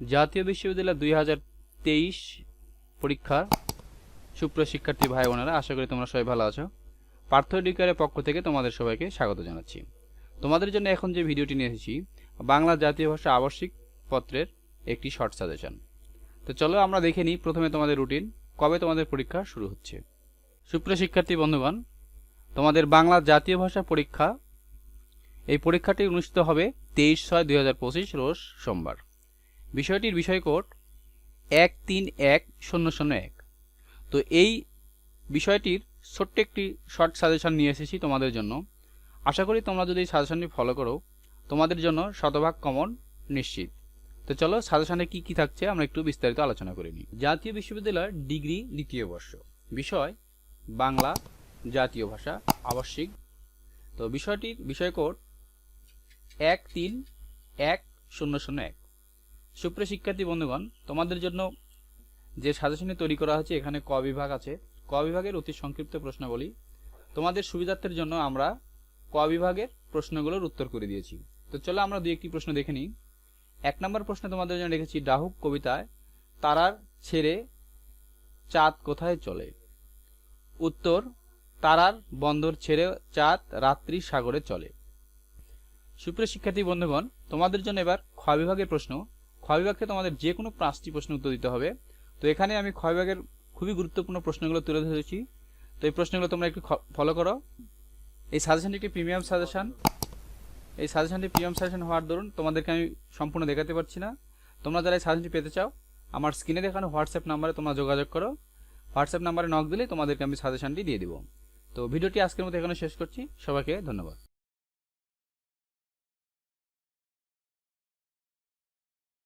জাতীয় বিশ্ববিদ্যালয় দুই হাজার তেইশ পরীক্ষার সুপ্রিয় শিক্ষার্থী ভাই বোনেরা আশা করি তোমরা সবাই ভালো আছো। পার্থ এডুকেয়ারের পক্ষ থেকে তোমাদের সবাইকে স্বাগত জানাচ্ছি। তোমাদের জন্য এখন যে ভিডিওটি নিয়ে এসেছি, বাংলা জাতীয় ভাষা আবশ্যিক পত্রের একটি শর্ট সাজেশন তো চলো আমরা দেখে নিই প্রথমে তোমাদের রুটিন কবে তোমাদের পরীক্ষা শুরু হচ্ছে। সুপ্রিয় শিক্ষার্থী বন্ধুগণ, তোমাদের বাংলা জাতীয় ভাষা পরীক্ষা, এই পরীক্ষাটি অনুষ্ঠিত হবে তেইশ ছয় দুই রোজ সোমবার। বিষয়টির বিষয় কোড এক তিন এক শূন্য শূন্য এক। তো এই বিষয়টির ছোট্ট একটি শর্ট সাজেশন নিয়ে এসেছি তোমাদের জন্য। আশা করি তোমরা যদি এই সাজেশনটি ফলো করো, তোমাদের জন্য শতভাগ কমন নিশ্চিত। তো চলো, সাজেশনে কি কি থাকছে আমরা একটু বিস্তারিত আলোচনা করে নিই। জাতীয় বিশ্ববিদ্যালয়ের ডিগ্রি দ্বিতীয় বর্ষ। বিষয়, বাংলা, জাতীয় ভাষা, আবশ্যিক। তো বিষয়টির বিষয় কোড এক তিন এক শূন্য শূন্য এক। সুপ্রিয় শিক্ষার্থী বন্ধুগণ, তোমাদের জন্য যে সাজেশনে তৈরি করা হয়েছে, এখানে ক বিভাগ আছে। ক বিভাগের অতি সংক্ষিপ্ত প্রশ্নাবলী। তোমাদের সুবিধার্থের জন্য আমরা ক বিভাগের প্রশ্নগুলোর উত্তর করে দিয়েছি। তো চলো আমরা দুই একটি প্রশ্ন দেখে নিই। এক নম্বর প্রশ্ন তোমাদের জন্য রেখেছি, ডাহুক কবিতায়, তারার ছেড়ে চাঁদ কোথায় চলে? উত্তর, তারার বন্দর ছেড়ে চাঁদ রাত্রি সাগরে চলে। সুপ্রিয় শিক্ষার্থী বন্ধুগণ, তোমাদের জন্য এবার খ বিভাগের প্রশ্ন। খ বিভাগকে তোমাদের যে কোনো পাঁচটি প্রশ্ন উত্তর দিতে হবে। তো এখানে আমি খ বিভাগের খুবই গুরুত্বপূর্ণ প্রশ্নগুলো তুলে ধরেছি। তো এই প্রশ্নগুলো তোমরা একটু ফলো করো। এই সাজেশনটি একটি প্রিমিয়াম সাজেশন এই সাজেশনটি প্রিমিয়াম সাজেশন হওয়ার দরুন তোমাদেরকে আমি সম্পূর্ণ দেখাতে পারছি না। তোমরা যারা এই সাজেশনটি পেতে চাও, আমার স্ক্রিনে দেখানো হোয়াটসঅ্যাপ নাম্বারে তোমরা যোগাযোগ করো। হোয়াটসঅ্যাপ নাম্বারে নক দিলে তোমাদেরকে আমি সাজেশনটি দিয়ে দিব। তো ভিডিওটি আজকের মতো এখানে শেষ করছি। সবাইকে ধন্যবাদ।